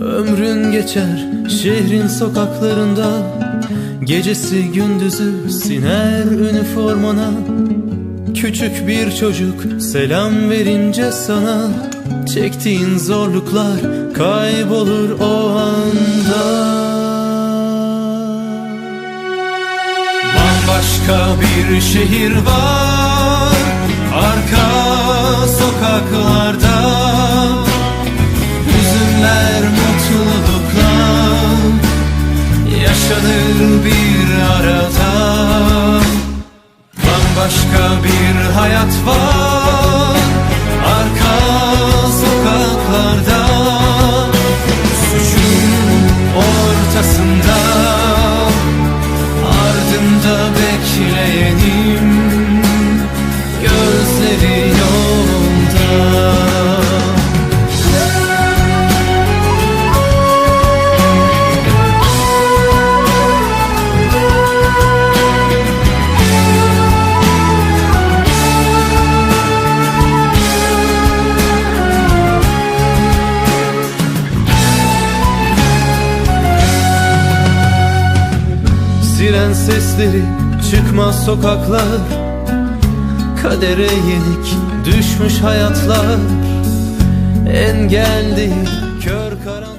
Ömrün geçer şehrin sokaklarında Gecesi gündüzü siner üniformana. Küçük bir çocuk selam verince sana Çektiğin zorluklar kaybolur o anda. Bambaşka bir şehir var Arka sokaklarda Yaşanır bir arada. Bambaşka bir hayat var Siren sesleri çıkmaz sokaklar. Kadere yenik düşmüş hayatlar. Engel değil kör karanlık